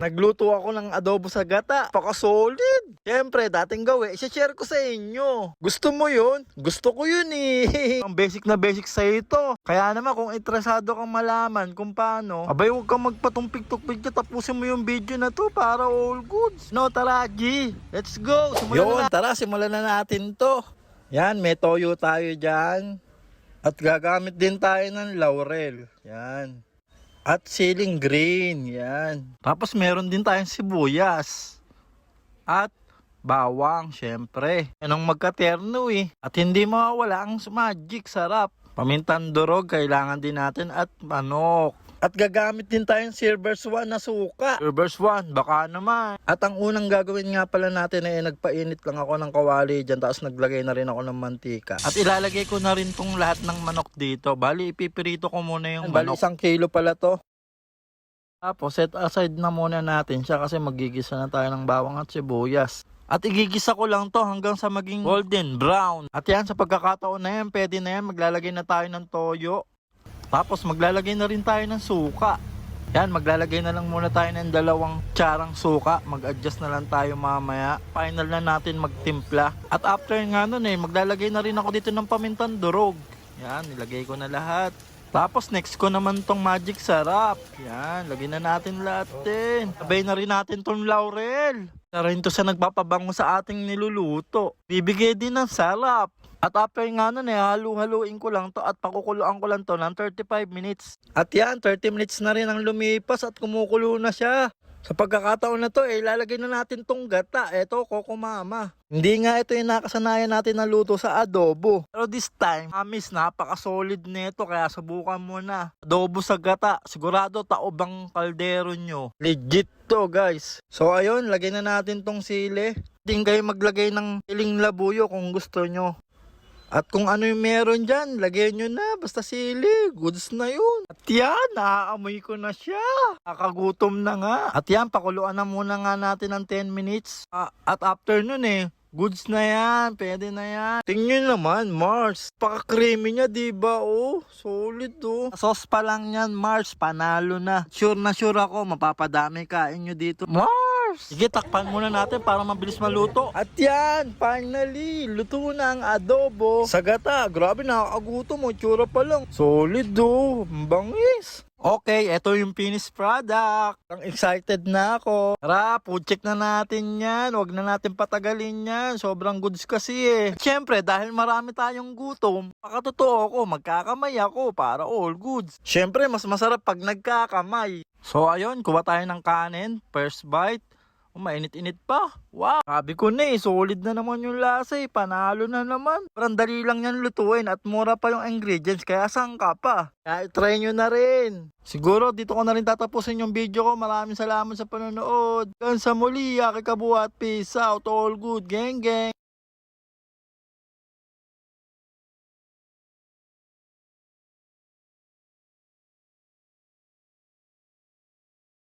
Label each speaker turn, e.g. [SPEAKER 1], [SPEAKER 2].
[SPEAKER 1] Nagluto ako ng adobo sa gata. Paka-solid. Siyempre, dating gawi, share ko sa inyo. Gusto mo yun? Gusto ko yun eh. Ang basic na basic sa ito. Kaya naman kung interesado kang malaman kung paano, abay huwag kang magpatumpik-tukpik dyan. Tapusin mo yung video na to para all goods. No, tara G. Let's go. Simulan Yun, na. tara simulan na natin to. Yan, may toyo tayo dyan. At gagamit din tayo ng laurel. Yan. At siling green. Yan. Tapos meron din tayong sibuyas. At bawang, syempre. Yan ang magkaterno eh. At hindi mawawala ang magic sarap. Pamintang durog, kailangan din natin at manok. At gagamit din tayong Silver Swan na suka. Silver Swan, baka naman. At ang unang gagawin nga pala natin ay nagpainit lang ako ng kawali dyan. Tapos naglagay na rin ako ng mantika. At ilalagay ko na rin tong lahat ng manok dito. Bali, ipipirito ko muna yung Bali,
[SPEAKER 2] manok.
[SPEAKER 1] isang kilo pala to. Tapos, set aside na muna natin siya kasi magigisa na tayo ng bawang at sibuyas. At igigisa ko lang to hanggang sa maging golden brown. At yan, sa pagkakataon na yan, pwede na yan. Maglalagay na tayo ng toyo. Tapos maglalagay na rin tayo ng suka. Yan, maglalagay na lang muna tayo ng dalawang tsarang suka. Mag-adjust na lang tayo mamaya. Final na natin magtimpla. At after nga nun eh, maglalagay na rin ako dito ng pamintan durog. Yan, nilagay ko na lahat. Tapos next ko naman tong magic sarap. Yan, lagay na natin lahat din. Sabay na rin natin tong laurel. Isa rin to sa nagpapabango sa ating niluluto. Bibigay din ng sarap. At after nga nun eh, halu-haluin ko lang to at pakukuluan ko lang to ng 35 minutes. At yan, 30 minutes na rin ang lumipas at kumukulo na siya. Sa pagkakataon na to, eh, ilalagay na natin tong gata. Eto, Coco Mama. Hindi nga ito yung nakasanayan natin na luto sa adobo. Pero this time, amis, napaka-solid nito. Kaya subukan mo na. Adobo sa gata. Sigurado taob ang kaldero nyo. Legit to, guys. So, ayun, lagay na natin tong sili. Hindi kayo maglagay ng siling labuyo kung gusto nyo. At kung ano yung meron dyan, lagyan nyo na. Basta sili. Goods na yun. At yan, naaamoy ko na siya. Nakagutom na nga. At yan, pakuluan na muna nga natin ng 10 minutes. Ah, at after nun eh, goods na yan. Pwede na yan. Tingnan naman, Mars. Paka-creamy niya, di ba? Oh, solid oh. Sauce pa lang yan, Mars. Panalo na. Sure na sure ako, mapapadami kain nyo dito. Mars! Sige, takpan muna natin para mabilis maluto. At yan, finally, luto na ang adobo. Sa gata, grabe nakakagutom mo, tsura pa lang. Solid do, ang bangis. Okay, eto yung finished product. Ang excited na ako. Tara, food check na natin yan. Huwag na natin patagalin yan. Sobrang goods kasi eh. Siyempre, dahil marami tayong gutom, pakatotoo ako, magkakamay ako para all goods. Siyempre, mas masarap pag nagkakamay. So ayun, kuha tayo ng kanin, first bite. Mainit-init pa. Wow. Sabi ko na eh, solid na naman yung lasa eh. Panalo na naman. Parang dali lang yan lutuin at mura pa yung ingredients kaya sangka pa. Kaya try nyo na rin. Siguro dito ko na rin tatapusin yung video ko. Maraming salamat sa panonood. Hanggang sa muli, Aki Kabuhat. Peace out. All good. Gang gang.